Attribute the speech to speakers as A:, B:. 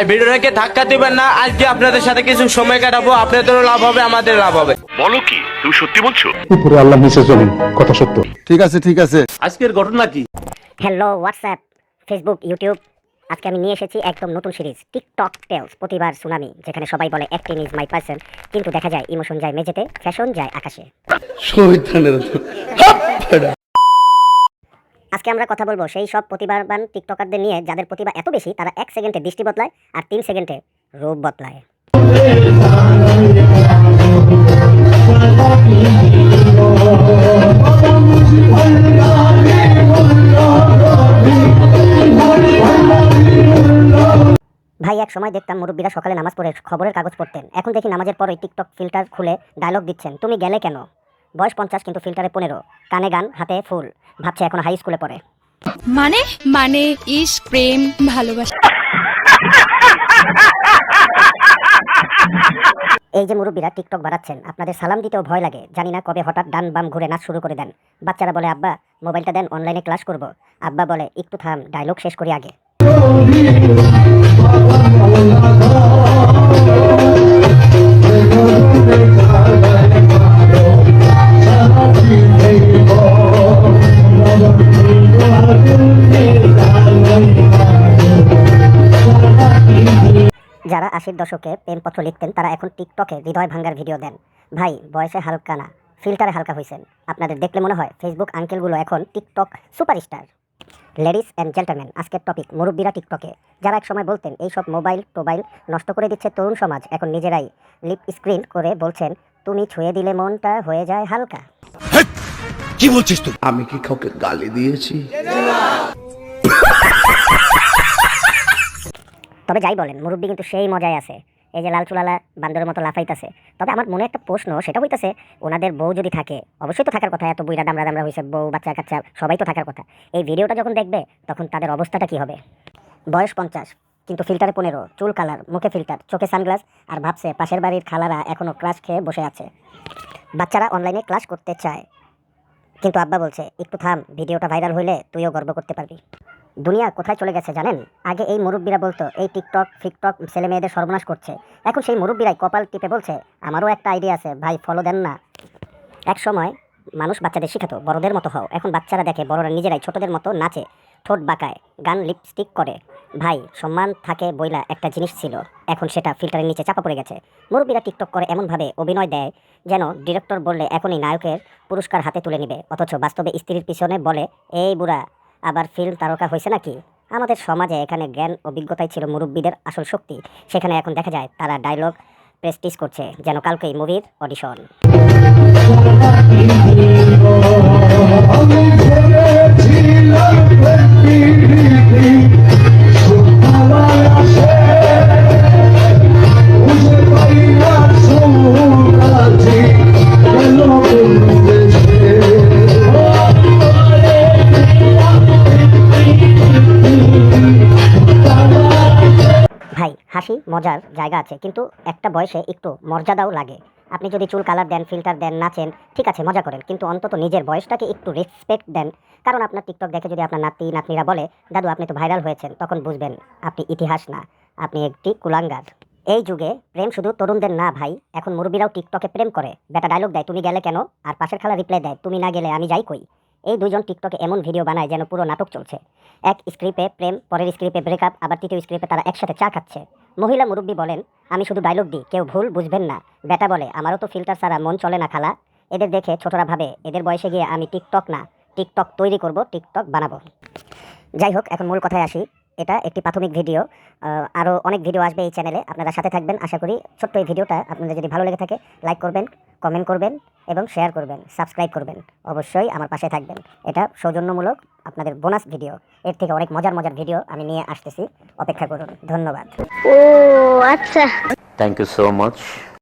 A: ভাই ভিডিওটাকে ধাক্কা দিবেন না আজকে আপনাদের সাথে কিছু সময় কাটাবো আপনাদেরও লাভ হবে আমাদের লাভ হবে।
B: বলো কি তুমি সত্যি বলছো?
C: উপরে আল্লাহ নিচে জমিন কথা সত্য।
D: ঠিক আছে ঠিক আছে।
A: আজকের ঘটনা কি?
E: হ্যালো হোয়াটসঅ্যাপ ফেসবুক ইউটিউব আজকে আমি নিয়ে এসেছি একদম নতুন সিরিজ টিকটক টেলস প্রতিবার সুনামি যেখানে সবাই বলে অ্যাক্টিং ইজ মাই পার্সন কিন্তু দেখা যায় ইমোশন যায় মেঝেতে ফ্যাশন যায় আকাশে। আজকে আমরা কথা বলব সেই সব প্রতিভাবান টিকটকারদের নিয়ে যাদের প্রতিভা এত বেশি, তারা এক সেকেন্ডে দৃষ্টি বদলায় আর তিন সেকেন্ডে রূপ বদলায়। ভাই, এক সময় দেখতাম মুরব্বীরা সকালে নামাজ পড়ে খবরের কাগজ পড়তেন। এখন দেখি নামাজের পর টিকটক ফিল্টার খুলে ডায়লগ দিচ্ছেন। তুমি গেলে কেন? বয়স পঞ্চাশ কিন্তু ফিল্টারে পনেরো। কানে গান হাতে ফুল ভাবছে এখন হাই স্কুলে পড়ে।
F: মানে? মানে ইস প্রেম ভালোবাসা।
E: এই যে মুরব্বীরা টিকটক বাড়াচ্ছেন আপনাদের সালাম দিতেও ভয় লাগে। জানি না কবে হঠাৎ ডান বাম ঘুরে নাচ শুরু করে দেন। বাচ্চারা বলে আব্বা মোবাইলটা দেন অনলাইনে ক্লাস করব। আব্বা বলে একটু থাম ডায়লগ শেষ করি আগে। আশির দশকে প্রেমপত্র লিখতেন তারা এখন টিকটকে হৃদয় ভাঙ্গার ভিডিও দেন। ভাই বয়সে হালকা না ফিল্টারে হালকা হয়েছেন আপনাদের দেখলে মনে হয় ফেসবুক আঙ্কেলগুলো এখন TikTok superstar. Ladies and gentleman আজকের টপিক মুরব্বীরা টিকটকে। যারা এক সময় বলতেন এই সব মোবাইল টোবাইল নষ্ট করে দিচ্ছে তরুণ সমাজ এখন নিজেরাই লিপ স্ক্রিন করে বলছেন তুমি ছুঁয়ে দিলে মনটা হয়ে যায় হালকা। কি বলছিস তুই?
G: আমি কি কাউকে গালি দিয়েছি?
E: তবে যাই বলেন, মুরব্বী কিন্তু সেই মজায় আছে। এই যে লাল চুলালা বান্দরের মতো লাফাইতেছে। তবে আমার মনে একটা প্রশ্ন, সেটা হইতাছে, ওনাদের বউ যদি থাকে, অবশ্যই তো থাকার কথা, এত বুইরা দামরা দামরা হয়েছে বউ, বাচ্চা, কাচ্চা, সবাই তো থাকার কথা। এই ভিডিওটা যখন দেখবে, তখন তাদের অবস্থাটা কি হবে? বয়স পঞ্চাশ, কিন্তু ফিল্টারে পনেরো, চুল কালার, মুখে ফিল্টার, চোখে সানগ্লাস, আর ভাবছে পাশের বাড়ির খালারা এখনও ক্লাস খেয়ে বসে আছে। বাচ্চারা অনলাইনে ক্লাস করতে চায়। কিন্তু আব্বা বলছে, একটু থাম, ভিডিওটা ভাইরাল হইলে তুইও গর্ব করতে পারবি। দুনিয়া কোথায় চলে গেছে জানেন? আগে এই মুরব্বীরা বলতো, এই টিকটক, ফিকটক ছেলে মেয়েদের সর্বনাশ করছে। এখন সেই মুরব্বীরাই কপাল টিপে বলছে, আমারও একটা আইডিয়া আছে, ভাই ফলো দেন না। এক সময় মানুষ বাচ্চাদের শেখাতো, বড়দের মতো হও। এখন বাচ্চারা দেখে, বড়রা নিজেরাই ছোটদের মতো নাচে, ঠোঁট বাঁকায়, গান লিপস্টিক করে। ভাই, সম্মান থাকে বইলা একটা জিনিস ছিল, এখন সেটা ফিল্টারের নিচে চাপা পড়ে গেছে। মুরব্বীরা টিকটক করে এমনভাবে অভিনয় দেয় যেন ডিরেক্টর বললে এখনই নায়কের পুরস্কার হাতে তুলে নেবে। অথচ বাস্তবে স্ত্রীর পিছনে বলে, এই বুড়া আবার ফিল্ম তারকা হয়েছে নাকি? আমাদের সমাজে এখানে জ্ঞান অভিজ্ঞতাই ছিল মুরব্বীদের আসল শক্তি। সেখানে এখন দেখা যায় তারা ডায়লগ প্রেস্টিস করছে, যেন কালকেই মুভির অডিশন। মজার জায়গা আছে, কিন্তু একটা বয়সে একটু মর্যাদাও লাগে। আপনি যদি চুল কালার দেন ফিল্টার দেন, নাচেন, ঠিক আছে, মজা করেন, কিন্তু অন্তত নিজের বয়সটাকে একটু রেসপেক্ট দেন। কারণ আপনার টিকটক দেখে যদি আপনার নাতি, নাতনিরা বলে, দাদু, আপনি তো ভাইরাল হয়েছেন, তখন বুঝবেন আপনি ইতিহাস না, আপনি একটি কুলাঙ্গার। এই যুগে প্রেম শুধু তরুণদের না ভাই, এখন মুরব্বীরাও টিকটকে প্রেম করে। বেটা ডায়লগ দেয়, তুমি গেলে কেন? আর পাশের খালা রিপ্লাই দেয়, তুমি না গেলে আমি যাই কই? এই দুজন টিকটকে এমন ভিডিও বানায় যেন পুরো নাটক চলছে। এক স্ক্রিপে প্রেম, পরের স্ক্রিপ্টে ব্রেকআপ আবার তৃতীয় স্ক্রিপ্টে তারা একসাথে চা খাচ্ছে। মহিলা মুরব্বী বলেন, আমি শুধু ডায়লগ দিই, কেউ ভুল বুঝবেন না। বেটা বলে, আমারও তো ফিল্টার ছাড়া মন চলে না খালা। এদের দেখে ছোটরা ভাবে, এদের বয়সে গিয়ে আমি টিকটক না, টিকটক তৈরি করব, টিকটক বানাবো। যাই হোক, এখন মূল কথায় আসি। এটা একটি প্রাথমিক ভিডিও আরও অনেক ভিডিও আসবে এই চ্যানেলে। আপনারা সাথে থাকবেন, আশা করি ছোট্ট এই ভিডিওটা আপনাদের যদি ভালো লেগে থাকে লাইক করবেন কমেন্ট করবেন এবং শেয়ার করবেন সাবস্ক্রাইব করবেন। অবশ্যই আমার পাশে থাকবেন। এটা সৌজন্যমূলক। আপনাদের বোনাস ভিডিও এর থেকে অনেক মজার মজার ভিডিও আমি নিয়ে আসতেছি। অপেক্ষা করুন। ধন্যবাদ।
H: ও আচ্ছা।
B: Thank you so much